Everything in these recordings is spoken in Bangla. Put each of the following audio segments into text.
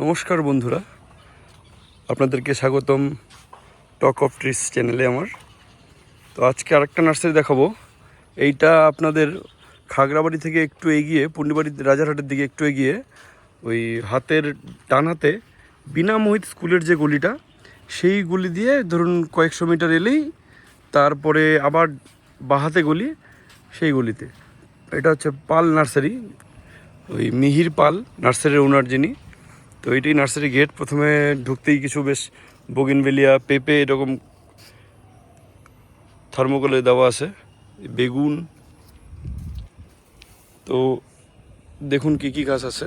নমস্কার বন্ধুরা, আপনাদেরকে স্বাগতম টক অফ ট্রিস চ্যানেলে আমার। তো আজকে আরেকটা নার্সারি দেখাবো। এইটা আপনাদের খাগড়াবাড়ি থেকে একটু এগিয়ে পুন্ডিবাড়ি রাজারহাটের দিকে একটু এগিয়ে, ওই হাতের ডান হাতে বিনা মোহিত স্কুলের যে গলিটা, সেই গলি দিয়ে ধরুন কয়েকশো মিটার এলেই তারপরে আবার বাহাতে গলি, সেই গলিতে। এটা হচ্ছে পাল নার্সারি, ওই মিহির পাল নার্সারির ওনার যিনি। তো এইটাই নার্সারি গেট। প্রথমে ঢুকতেই কিছু বেশ বগিনবেলিয়া, পেঁপে এরকম থার্মোকলে দেওয়া আছে, বেগুন। তো দেখুন কি কি গাছ আছে।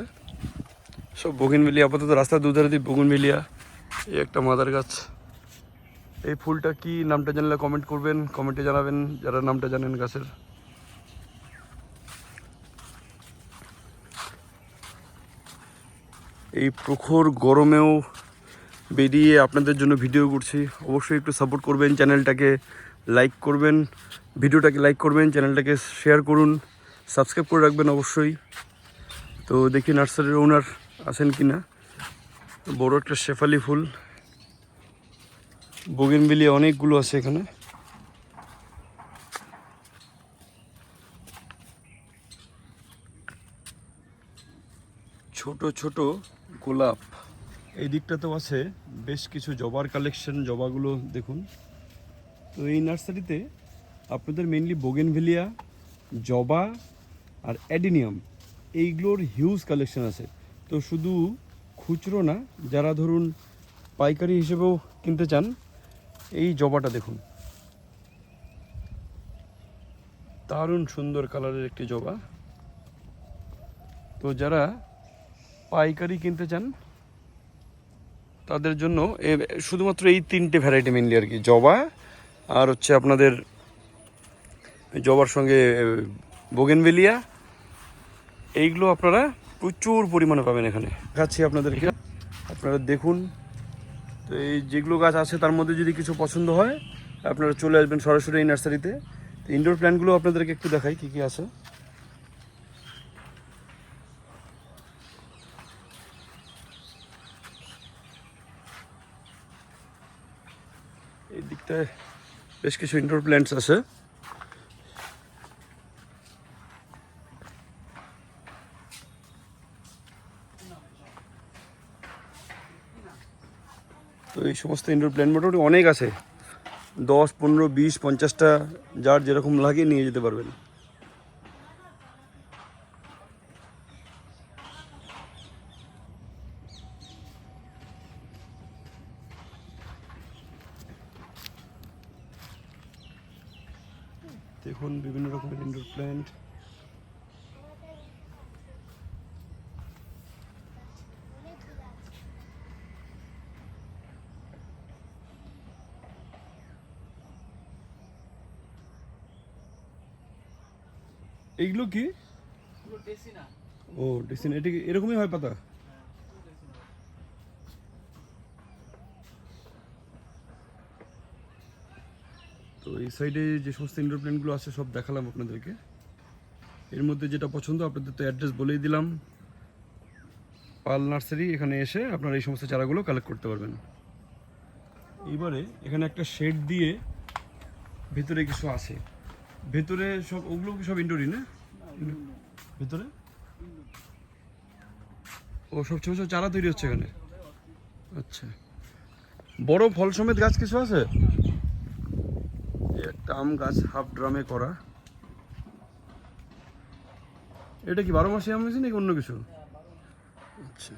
সব বগিনবেলিয়া, আপাতত রাস্তার দুধারে দিয়ে বগিনবেলিয়া, এই একটা মাদার গাছ। এই ফুলটা কি, নামটা জানলে কমেন্ট করবেন কমেন্টে জানাবেন, যারা নামটা জানেন গাছের। এই প্রখর গরমেও বেরিয়ে আপনাদের জন্য ভিডিও করছি। অবশ্যই একটু সাপোর্ট করবেন চ্যানেলটাকে লাইক করবেন, ভিডিওটাকে লাইক করবেন, চ্যানেলটাকে শেয়ার করুন সাবস্ক্রাইব করে রাখবেন অবশ্যই। তো দেখি নার্সারির ওনার আছেন কি না বড় একটা শেফালি ফুল। বগিন বগিনবিলি অনেকগুলো আছে এখানে। ছোট ছোট গোলাপ। এই দিকটাতেও আছে, বেশ কিছু জবার কালেকশন জবাগুলো দেখুন। তো এই নার্সারিতে আপনাদের মেনলি বোগেনভেলিয়া জবা আর অ্যাডিনিয়াম, এইগুলোর হিউজ কালেকশন আছে। তো শুধু খুচরো না, যারা ধরুন পাইকারি হিসেবেও কিনতে চান, এই জবাটা দেখুন। দারুণ সুন্দর কালারের একটি জবা। তো যারা পাইকারি কিনতে চান, তাদের জন্য শুধুমাত্র এই তিনটে ভ্যারাইটি মেনলি আর কি, জবা আর হচ্ছে আপনাদের জবার সঙ্গে বোগেনভেলিয়া এইগুলো আপনারা প্রচুর পরিমাণে পাবেন এখানে। দেখাচ্ছি আপনাদেরকে, আপনারা দেখুন, তো এই যেগুলো গাছ আছে তার মধ্যে যদি কিছু পছন্দ হয়, আপনারা চলে আসবেন সরাসরি এই নার্সারিতে। তো ইনডোর প্ল্যান্টগুলো আপনাদেরকে একটু দেখাই কী কী আছে। এই দিকটায় বেশ কিছু ইনডোর প্ল্যান্টস আছে। তো এই সমস্ত ইনডোর প্ল্যান্ট মোটামুটি অনেক আছে। দশ, পনেরো, বিশ, পঞ্চাশটা, যার যেরকম লাগে নিয়ে যেতে পারবেন দেখুন বিভিন্ন রকমের ইনডোর প্ল্যান্ট এইগুলো কি? ও ডেসিন এটা এরকমই হয় পাতা? তো এই সাইডে যে সমস্ত ইনডোর প্ল্যান্টগুলো আছে, সব দেখালাম আপনাদেরকে। এর মধ্যে যেটা পছন্দ, আপনাদের তো অ্যাড্রেস বলেই দিলাম। পাল নার্সারি, এখানে এসে আপনারা এই সমস্ত চারাগুলো কালেক্ট করতে পারবেন। এইবারে এখানে একটা শেড দিয়ে ভেতরে কিছু আছে। ভেতরে সব, ওগুলো সব ইনডোরই না? ভেতরে? ও, সব ছোটো ছোটো চারা তৈরি হচ্ছে এখানে। আচ্ছা। বড় ফল সমেত গাছ কিছু আছে? একটা আম গাছ হাফ ড্রামে করা। এটা কি বারো মাসে আম হয়েছে নাকি অন্য কিছু? আচ্ছা।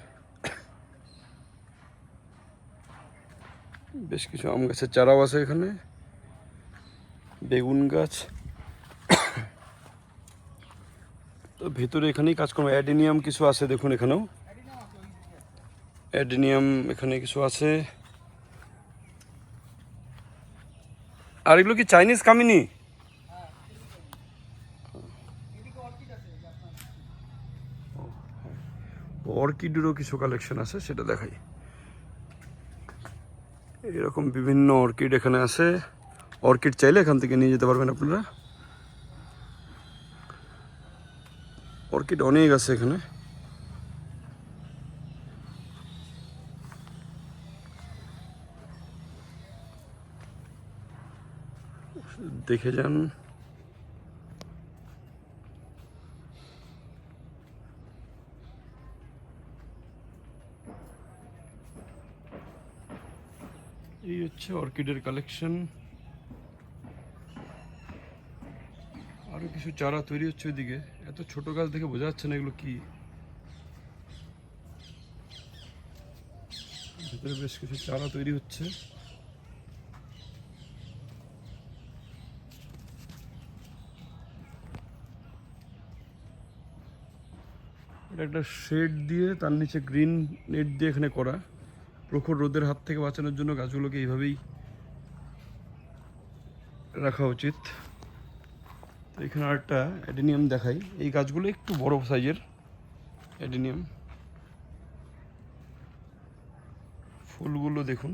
বেশ কিছু আম গাছের চারাও আছে এখানে। বেগুন গাছ। তো ভেতরে এখানেই কাজকর্ম। অ্যাডিনিয়াম কিছু আছে দেখুন এখানেও। অ্যাডিনিয়াম এখানে কিছু আছে। আর এগুলো কি চাইনিজ কামিনি? অর্কিডেরও কিছু কালেকশন আছে, সেটা দেখাই। এরকম বিভিন্ন অর্কিড এখানে আছে। অর্কিড চাইলে এখান থেকে নিয়ে যেতে পারবেন আপনারা। অর্কিড অনেক আছে এখানে। দেখে যান। এই হচ্ছে অর্কিডের কালেকশন। আরও কিছু চারা তৈরি হচ্ছে ওইদিকে। এত ছোট গাছ দেখে বোঝা যাচ্ছে না এগুলো কি। ভিতরে বেশ কিছু চারা তৈরি হচ্ছে। এটা একটা শেড দিয়ে তার নিচে গ্রিন নেট দিয়ে এখানে করা। প্রখর রোদের হাত থেকে বাঁচানোর জন্য গাছগুলোকে এইভাবেই রাখা উচিত। তো এখানে আরেকটা অ্যাডিনিয়াম দেখাই। এই গাছগুলো একটু বড় সাইজের অ্যাডিনিয়াম। ফুলগুলো দেখুন।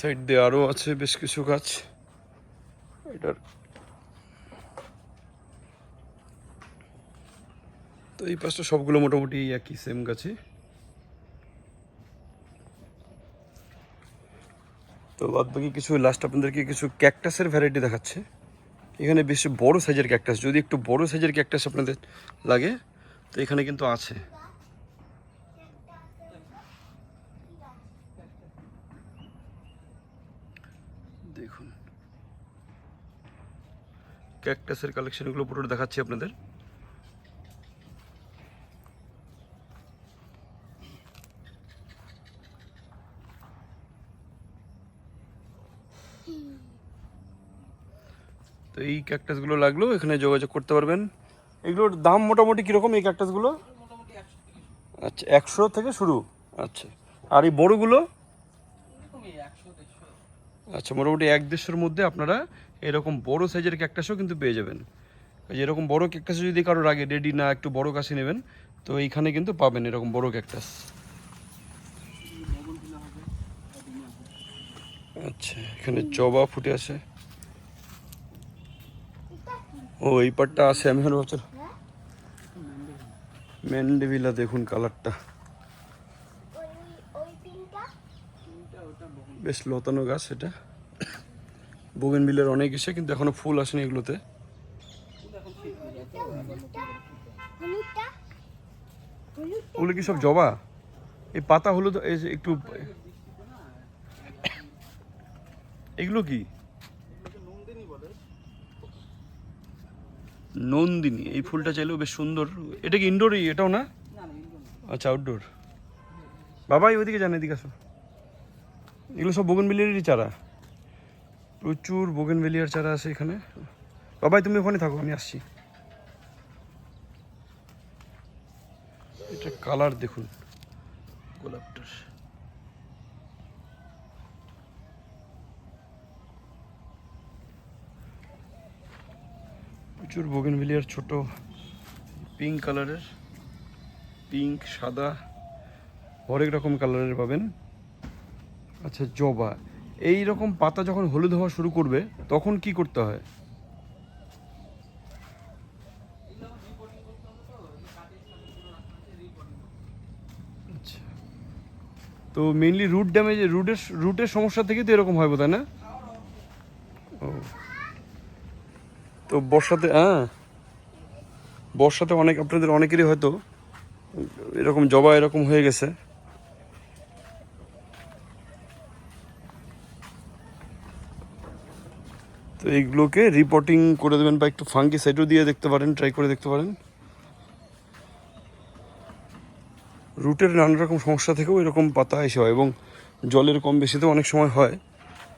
সাইড দিয়ে আরও আছে বেশ কিছু গাছ। এটার। তো এই পাশটা সবগুলো মোটামুটি একই সেম গাছে। তো বাদ বাকি কিছু লাস্ট আপনাদেরকে কিছু ক্যাকটাসের ভ্যারাইটি দেখাচ্ছে। এখানে বেশি বড় সাইজের ক্যাকটাস যদি একটু বড় সাইজের ক্যাকটাস আপনাদের লাগে, তো এখানে কিন্তু আছে দেখুন ক্যাকটাসের কালেকশনগুলো পুরো দেখাচ্ছি আপনাদের। তো এই ক্যাকটাসগুলো লাগল এখানে যোগাযোগ করতে পারবেন। এগুলোর দাম মোটামুটি কীরকম এই ক্যাকটাসগুলো আচ্ছা একশো থেকে শুরু। আচ্ছা আর এই বড়গুলো? আচ্ছা মোটামুটি এক দেড়শোর মধ্যে আপনারা এরকম বড় সাইজের ক্যাকটাসও কিন্তু পেয়ে যাবেন। এরকম বড় ক্যাকটাস যদি কারোর আগে রেডি না একটু বড় কাছে নেবেন তো এইখানে কিন্তু পাবেন এরকম বড় ক্যাকটাস আচ্ছা এখানে জবা ফুটে আছে। ও এই পাটটা আছে আমি এখন ভাবছি ম্যান্ডেভিলা দেখুন কালারটা ওই ওই পিনটা বেশ লতানো গাছ এটা। বোগেন বিলের অনেক এসে কিন্তু এখনও ফুল আসেনি এগুলোতে। ওগুলো কি সব জবা? এই পাতা হলুদ একটু এগুলো কি? নন্দিনী এই ফুলটা চাইলেও বেশ সুন্দর। এটা কি ইনডোরই এটাও না? আচ্ছা আউটডোর বাবাই ওইদিকে যান এদিকে আসো এগুলো সব বোগেনভেলিয়ারই চারা। প্রচুর বোগেনভেলিয়ার চারা আছে এখানে। বাবাই তুমি ওখানে থাকো আমি আসছি। এটা কালার দেখুন। গোলাপটার। প্রচুর বোগেনভিলিয়ার ছোট পিঙ্ক কালারের পিঙ্ক সাদা। হরেক রকম কালারের পাবেন। আচ্ছা জবা। এই রকম পাতা যখন হলুদ হওয়া শুরু করবে, তখন কি করতে হয়? আচ্ছা। তো মেইনলি রুট ড্যামেজ রুটের রুটের সমস্যা থেকে তো এরকম হয় বোধ না? ও। তো বর্ষাতে হ্যাঁ? বর্ষাতে অনেক, আপনাদের অনেকেরই হয়তো এরকম জবা এরকম হয়ে গেছে। তো এইগুলোকে রিপোর্টিং করে দেবেন বা একটু ফাঙ্কি সাইডও দিয়ে দেখতে পারেন ট্রাই করে দেখতে পারেন। রুটের নানা রকম সমস্যা থেকেও এরকম পাতা এসে হয় এবং জলের কম বেশিতে অনেক সময় হয়।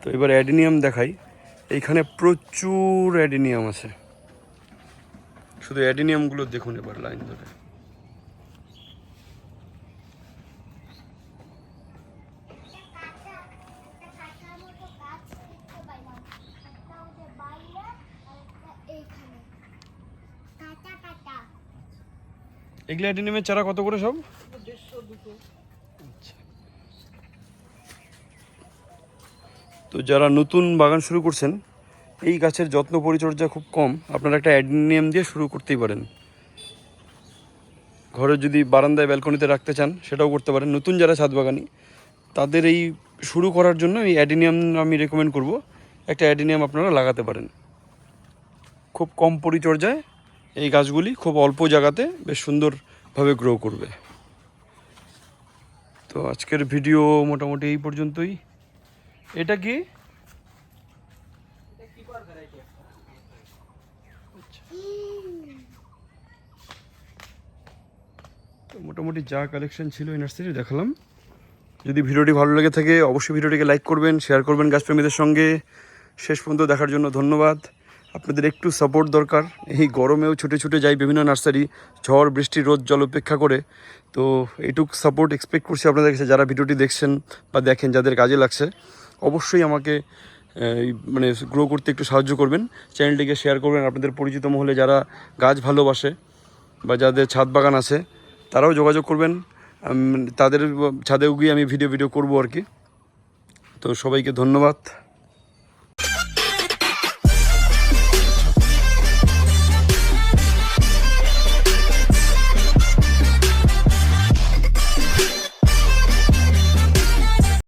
তো এবার অ্যাডিনিয়াম দেখাই। এইখানে প্রচুর অ্যাডিনিয়াম আছে। শুধু অ্যাডিনিয়ামগুলো দেখুন এবার লাইন ধরে কাটার মতো গাছ দেখতে পাইলাম একটা ওদের বাইরে আর একটা এইখানে কাটা কাটা এগুলো অ্যাডিনিয়ামের চারা কত করে সব? তো যারা নতুন বাগান শুরু করছেন, এই গাছের যত্ন পরিচর্যা খুব কম। আপনারা একটা অ্যাডিনিয়াম দিয়ে শুরু করতেই পারেন। ঘরে যদি বারান্দায় ব্যালকনিতে রাখতে চান, সেটাও করতে পারেন। নতুন যারা ছাদ বাগানি, তাদের এই শুরু করার জন্য এই অ্যাডিনিয়াম আমি রেকমেন্ড করব। একটা অ্যাডিনিয়াম আপনারা লাগাতে পারেন। খুব কম পরিচর্যায় এই গাছগুলি খুব অল্প জায়গাতে বেশ সুন্দরভাবে গ্রো করবে। তো আজকের ভিডিও মোটামুটি এই পর্যন্তই। এটা কি? মোটামুটি যা কালেকশন ছিল নার্সারি দেখালাম। যদি ভিডিওটি ভালো লেগে থাকে, অবশ্যই ভিডিওটিকে লাইক করবেন শেয়ার করবেন গাছপ্রেমীদের সঙ্গে। শেষ পর্যন্ত দেখার জন্য ধন্যবাদ। আপনাদের একটু সাপোর্ট দরকার। এই গরমেও ছুটে ছুটে যাই বিভিন্ন নার্সারি, ঝড়, বৃষ্টি, রোদ, জল উপেক্ষা করে। তো এইটুক সাপোর্ট এক্সপেক্ট করছি আপনাদের কাছে। যারা ভিডিওটি দেখছেন বা দেখেন যাদের কাজে লাগছে, অবশ্যই আমাকে মানে গ্রো করতে একটু সাহায্য করবেন। চ্যানেলটিকে শেয়ার করবেন। আপনাদের পরিচিত মহলে যারা গাছ ভালোবাসে বা যাদের ছাদ বাগান আছে, তারাও যোগাযোগ করবেন। তাদের ছাদেও গিয়ে আমি ভিডিও ভিডিও করব আর কি। তো সবাইকে ধন্যবাদ।